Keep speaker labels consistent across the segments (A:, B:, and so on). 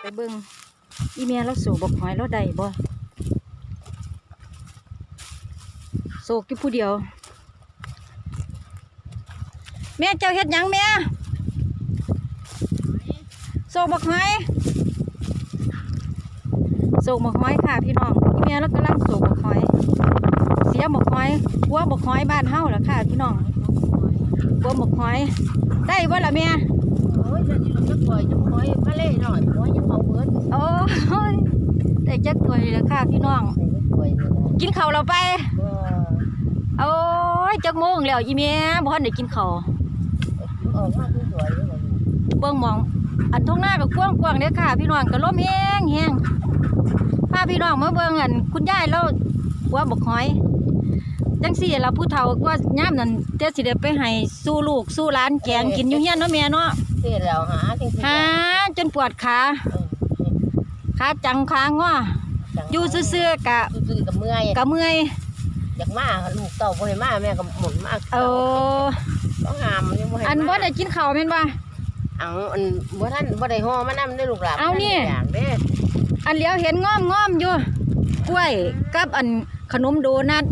A: ไปเบิ่งอีเมียเราสูบบกหอยเราได้บ่โศกอยู่ผู้เดียว แม่เจ้าเฮ็ดหยังแม่โศกบกหอยโศกบกหอยค่ะพี่น้องอีเมียเรากำลังโศกบกหอย เสียบกหอยกัวบกหอยบ้านเฮาล่ะค่ะพี่น้องกัวบกหอย ได้บ่ล่ะแม่
B: โอ้ยเดี๋ยวนี้เราจะปล่อยจะปล่อยมาเล่หน่อยปล่อยยังเบาเบิด
A: โอ้ยได้จักตัวเลยล่ะค่ะพี่น้อง
B: ไม่ได้ปล่อยเลยนะ
A: กินข้าวเราไป
B: ก็
A: โอ้ยจักโมงแล้วอีเมียบ่ทันได้กินข้าว
B: ออกมาสวยๆเลยนะ
A: เบิ่งหมอง อันท้องหน้าก็กว้างกว้างๆเด้อค่ะ พี่น้องก็ลมแห้งแห้งพาพี่น้องมาเบิ่งอันคุณยายเราว่าบักหอย จังซี่ล่ะผู้เฒ่าก็ยามนั้นแต่สิได้ไปให้สู้ลูกสู้หลานแกงกินอยู่เฮียนเนาะแม่เนาะ
B: เสียแล้วหาจริงๆ
A: หาจนปวดขาขาจังขางออยู่ซื่อๆกะ
B: ซื่อๆกับเมื่อย
A: กะเมื่อย
B: อยากมาลูกเต่าบ่ให้มาแม่ก็หมุนมาก
A: เออ
B: ต้องหามยังบ่ให้
A: อันบ่
B: มา
A: ได้กินข้าวแม่นบ่
B: เอาอันบ่ท่านบ่ได้ห่อมานำได้ลูกหลาน
A: เอานี่
B: อย่างเด้
A: อันเหลียวเห็นง้อมง้อมๆอยู่กล้วยกับอันขนมโดนัท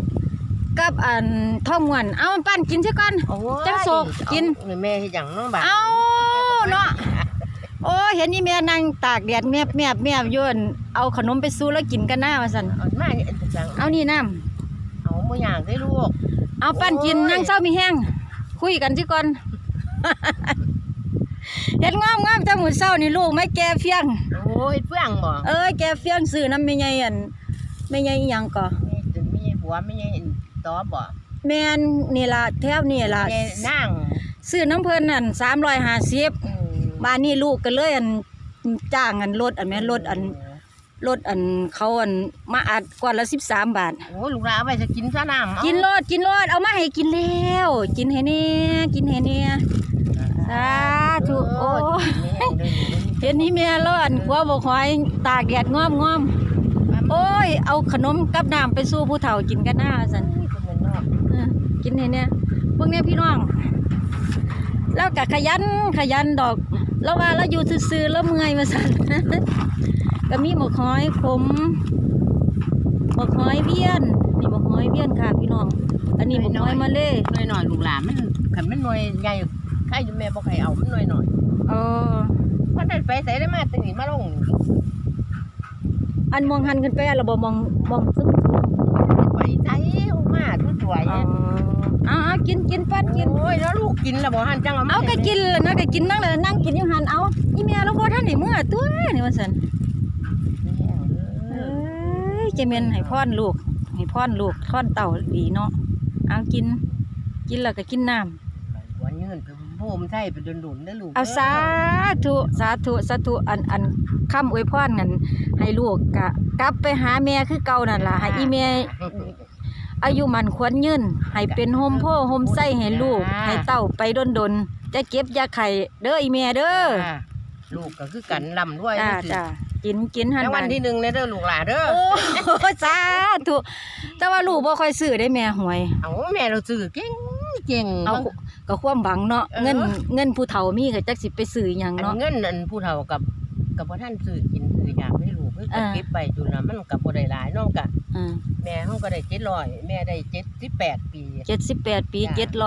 A: กับอันท่อมวนเอาปั้นกินซะก่อน
B: โอ้ย
A: จังโศกกิน
B: เอาแม่เฮ็ดหยังน้องบ่า
A: เอาเนาะโอ้เห็นนี่แม่นั่งตากแดดแมบแมบแมบอยนเอาขนมไปสู้แล้วกินกันหน้าว่าซั่น
B: เอามาเนี่ยจัง
A: เอานี่น้ำ
B: เอาบ่อยากได้ลูก
A: เอาปั้นกิน
B: โอ้ย
A: นั่งเศร้ามีแห้งคุยกันสิก่อน เห็นง้อมง้อมๆแต่หมูเศร้านี่ลูกไม่แก่เฟียง
B: โอ้ยเฟื่องบ่
A: เอ้ยแก่เฟียงซื้อน้ำไม่ใหญ่อันไม่ใหญ่อีหยังก่อ
B: มีจนมีหัวมี ตอบ่
A: แม่นนี่ล่ะแถวนี่ล่ะ
B: แม่นั่ง
A: ซื้อน้ำเพิ่นนั่นสามร้อยห้าสิบ
B: อืม
A: บ้านนี้ลูกก็เลยอันจ้างอันรถอันแม่นรถอันรถอันเขาอันมาอัดกว่าละสิบสามบาท
B: โอ้ลูกหลานเอาไปจะกินซะน้ำเอา
A: กินรถกินรถเอามาให้กินแล้ว กินให้แนี่กินให้แนี่สาธุโอ้ยเห็นนี่แม่ร้อนกลัวบ่คอยตากแดดง้อมง้อม โอ้ย เอาขนมกับน้ำไปสู้ผู้เฒ่ากินกันหน้าสันเออกินให้เนี่ยพวกเนี้ยพี่น้องแล้วก็ขยันขยันดอก แล้วว่าเราอยู่ซื่อๆแล้วเมื่อยมาสั่นก็มีหมกหอยขมหมกหอยเบี้ยนนี่หมกหอยเบี้ยนค่ะพี่น้อง อันนี้หมกหอยมาเล่
B: หน่อยหน่อยลูกหลานมันขันมันหน่วยใหญ่ใครอยู่แม่บอกให้เอามันหน่อยหน่อย
A: เออ
B: มันได้ไปใส่ได้มาตึงนี่มาลง
A: อันมองหันขึ้นไปอะเราบ่มองมองซึ่ง
B: ไปใจมาทุกสวย
A: อ๋อเอาเอากินกินปัดกิน
B: โอ้ยแล้วลูกกินแล้วบ่หันจังเอามา
A: เอาก็กินแล้วนะก็กินนั่งเลยนั่งกินอยู่หันเอาอีเมียเราบ่ทันได้เมื่อตัวนี่ว่าซั่นเอ้ยเจเมนให้พ่อนลูกให้พ่อนลูกท่อนเต่าดีเนาะเอากิน กินแล้วก็กินน้
B: หัวยืนไป โบมใส่ไปโดนๆได้อลูกำ
A: เอาสาธุสาธุสาธุอันอันคำอวยพรกันให้ลูกกะกลับไปหาแม่คือเก่านั่นล่ะให้อีแม่อายุมันควรยืนให้เป็นโฮมโพโฮมไส้ให้ลูก ให้เต้าไปดนดนๆจะเก็บยาไข่เด้ออีแม่เด้อ
B: จ้าลูกก็คือกันลำด้วย
A: จ้าจ้ากินกินหัน
B: แล้ววัน
A: บาด
B: ที่หนึ่งเลยเด้อลูกหลานเด้อ
A: โอ้สาธุแต่ว่าลูกบ่ค่อยซื้อได้แม่หวย
B: เอาแม่เราซื้อเก่งเก่ง
A: เอา ก็ความหวังเนาะ
B: เออ
A: เงินเงินผู้เฒ่ามีก็จักสิไปซื้อหยัง
B: อัน
A: เนาะ
B: เงินอันผู้เฒ่ากับกับพ่ท่านซื้อกินซื้ออยากให้ลูกเพิ่นก็
A: อ่า
B: เก็บไปจุนละมันกับบ่ได้หลายน้องกะ
A: อ่า
B: แม่เฮาก็ได้700แม่ได้78ปี
A: 78 ปี
B: จ้ะ
A: 700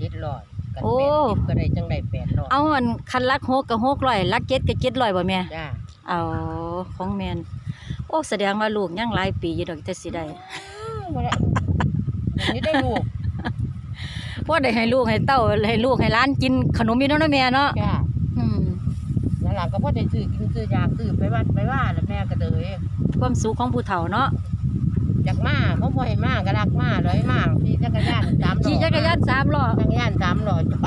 B: 700กัน
A: โอ้
B: 80ก็ได้จังได้800
A: เอาอันคันลัก6ก็600ลัก7ก็700บ่แม่
B: จ้า
A: เอาของแม่นโอ้แสดงว่าลูกยังหลายปีอยู่ดอกแต่สิได้
B: บ่ได้นี่ได้ลูก
A: พอได้ให้ลูกให้เต้าให้ลูกให้หลานกินขนมอยู่เนาะเนาะแม่เนาะ
B: จ้า
A: อืม
B: แล้วหลานก็พอได้ซื้อกินซื้อยาซื้อไปวัดไปว่าแล้วแม่ก็เดย
A: ความสุขของผู้เฒ่าเนาะ
B: อยากมาเขาบ่ให้มาก็รักมาเลยมาขี่จักรยานสามล้อ
A: ขี่จักรยานสามล้อ
B: จักรยานสามล้อจ้ะ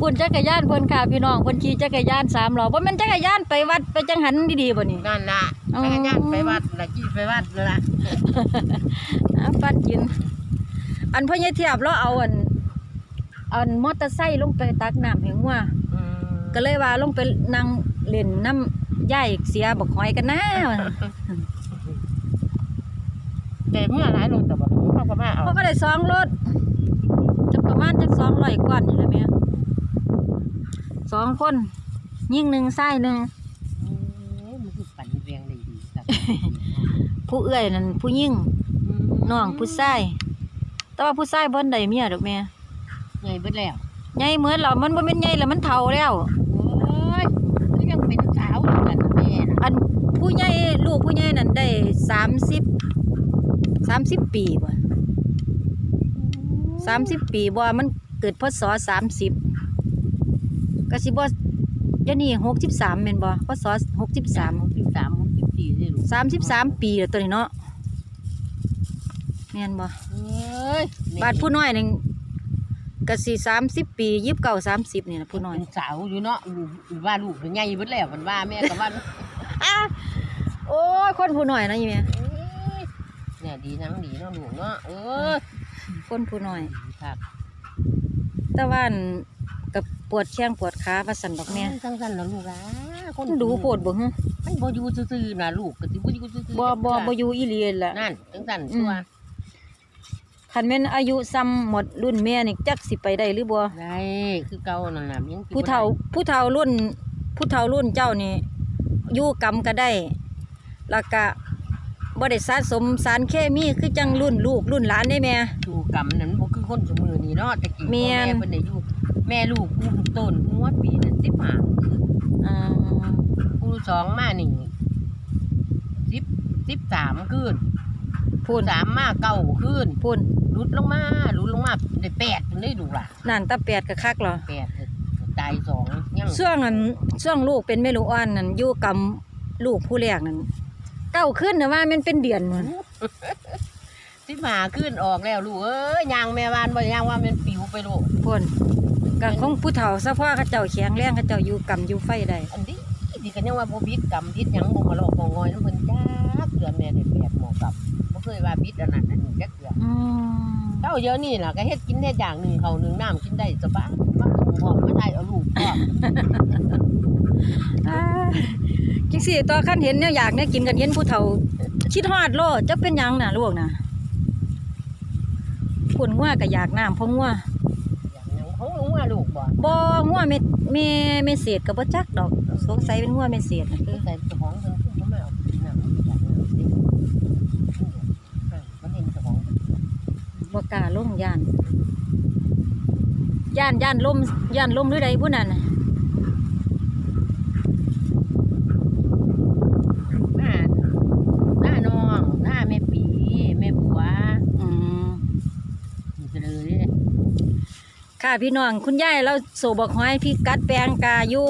A: ปุ่นจักรยานเพิ่นค่ะพี่น้องเพิ่นขี่จักรยานสามล้อบ่แม่นจักรยานไปวัดไปจังหันดีๆบ่นี่
B: นั่นล่ะ
A: อ๋อ
B: จักรยานไปวัดแล้วขี่ไปวัดนั่นล่ะ
A: อะปัดกิน อันพ่อใหญ่เทียบเราเอาอัน อันมอเตอร์ไซค์ลงไปตักน้ำให้งัว
B: อืม
A: ก็เลยว่าลงไปนั่งเล่นน้ำย่ายเสียบักหอยกันนะ
B: แต่เมื่อหลายโลแต่บ่เขาก็มาเอา
A: เขาก็ได้สองรถจะประมาณจักสองร้อยกว่านี่แหละแม่สองคนยิ่งหนึ่งไส้หนึ่ง
B: อืม
A: ผู้เอื้อยนั่นผู้หญิงน้องผู้ชายแต่ว่าผู้ชายบ่ได้เมียดอกแม่
B: ไงเบิดแล้ว
A: ใหญ่เหมือนเรามันบ่แม่นใหญ่แล้วมันเฒ่าแล้ว
B: โอ้ยก็ยังเป็นสาวอยู่กันแม่น่ะ
A: อันผู้ใหญ่ลูกผู้ใหญ่นั่นได้สามสิบสามสิบปีบ่สามสิบปีบ่มันเกิดพศสามสิบก็สิบ่เดี๋ยวนี้หกสิบสามแม่นบ่พศหกสิบสาม
B: หกสิบสามหกสิบสี่สิลูก
A: สามสิบสามปีแล้วตัวนี้เนาะแม่นบ่
B: เอ้ย
A: บาดผู้น้อยนึง ก็สิสามสิบปียิบเก้าสามสิบนี่นะผู้น้อย
B: เป็นสาวอยู่เนาะลูกว่าลูกเป็นไงเบิดแล้วมันว่าแม่ก็ว่า
A: อ้าโอ้ยคนผู้น้อยนะยี่แม่
B: เอ้ยเนี่ยดีทั้งดีเนาะลูกเนาะเออ
A: คนผู้น้อย
B: ดีครับ
A: แต่ว่าอั่นกับปวดแข้งปวดขาว่าสั่นดอกแม่
B: จังสันแล้วลูกอะคน
A: มันดูโพดบ่ฮึ
B: มันบ่อยู่ซื่อๆนะลูกก็สิบ่อยู่ซื่อๆ
A: บ่บ่บ่อยู่อีหลีล่ะ
B: นั่นจังสัน
A: อืม
B: ตัว
A: คันแม่นอายุซ้ำหมดรุ่นแม่นี่จักสิไปได้หรือบ่
B: ได้คือเก่านั่นน่ะยังสิบ่
A: ผู้เฒ่าผู้เฒ่ารุ่น ผู้เฒ่ารุ่นเจ้านี่อยู่กรรมก็ได้แล้วก็บ่ได้สะสมสารเคมีคือจังรุ่นลูกรุ่นหลานได้แม่
B: อยู่กรรมนั่นบ่คือคนสมือนี่เนาะแต่กี้
A: แม่
B: พ่อนแม่เพิ่นได้อยู่แม่ลูกกูต้นหัวปีนั่น15คือ
A: อ่า
B: กูสองมานี่10 13คืน
A: พูน
B: สามมาเก้าคืน
A: พูน
B: หลุดลงมาหลุดลงมาได้แปดจนได้ดูล่ะ
A: นั่นตาแปดก็คักเหรอ
B: แปดตายสองยัง
A: ช่วงนั้นช่วงลูกเป็นแม่ลูกอ่อนนั่นอยู่กับลูกผู้แรกนั่นเก้าขึ้นนะว่ามันเป็นเดือนเหมือน
B: สิมาขึ้นออกแล้วลูกเอ้ยยางแม่วานบ่ยางว่ามันปิวไปลูก
A: พ่นกับของผู้เฒ่าซะพ่อเขาเจ้าแข็งแรงเขาเจ้าอยู่กำอยู่ไฟได้
B: อันนี้ดีกันยังว่าบ่บิดกรรมบิดหยังบ่มาหลอกบ่งอยน้ำเพิ่นจ้าเกือแม่ได้แปดหมอกับบ่ เคยว่าบิดอันนั้นอันนี้จักเกือ
A: อืม
B: เจ้าเดี๋ยวนี้ล่ะก็เฮ็ดกินได้อย่างหนึงเขาวหนึงน้ำกินได้สบายมาส่งพร้อมมาได้เอาลูกพร้อม
A: อ่าจังสิต่อขั้นเห็นเนี่ยอยากเนี่ยกินกันเห็นผู้เฒ่าคิดฮอดโลดจะเป็นหยังน่ะลูกน่ะพุ่นงัวก็อยากน้ำเพราะงัว
B: อย่างหยังของลุงว่าลูกบ่
A: บ่งัวเม็ดแม่แม่เศษก็บ่จักดอกสงสัยเป็นงัวแม่เศษน่ะ
B: คื
A: คืออ
B: ใส่เจ้าของเพิ่นขึ้นบ่มาเอากินน้ำอยากน้ำสิมันเห็นเจ้าของ
A: บ่กล้าลงย่านย่านย่านลมย่านลมหรือใดผู้นั้นน่ะ
B: หน้าหน้าน้องหน้าแม่ปีแม่บัว
A: อืม
B: นี่ก็เลย
A: ค่ะพี่น้องคุณยายเราโสบอกหอยพี่กัดแปลงกาอยู่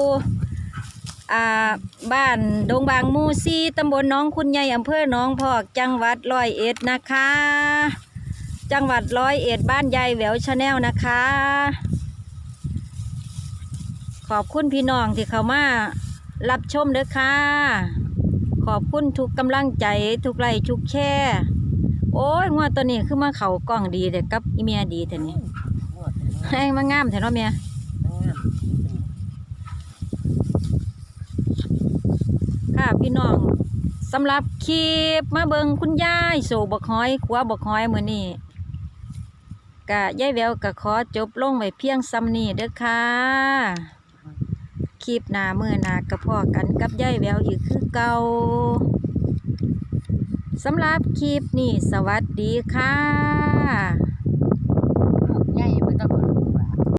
A: อ่าบ้านดงบางหมูซีตำบลหน้องคุณใหญ่อำเภอหนองพอกจังหวัดร้อยเอ็ดนะคะ จังหวัดร้อยเอ็ดบ้านยายแหววชาแนลนะคะ ขอบคุณพี่น้องที่เข้ามารับชมเด้อค่ะ ขอบคุณทุกกำลังใจทุกไลค์ทุกแช่โอ้ยงวดตัวนี้คือมาเขากล้องดีเด็กกับอีเมียดีแต่นี่
B: งวดเป็น
A: ให้มางามแถวเนาะเมียค่ะพี่น้องสำหรับคลิปมาเบิงคุณยาย โศบกหอยขัวบกหอยมือนี้ กะยายแววกะขอจบลงไว้เพียงซ้ำนี้เด้อค่ะคลิปหน้ามื้อหนากระพอกันกับยายแววอีกคือเก่าสำหรับคลิปนี้สวัสดีค่ะ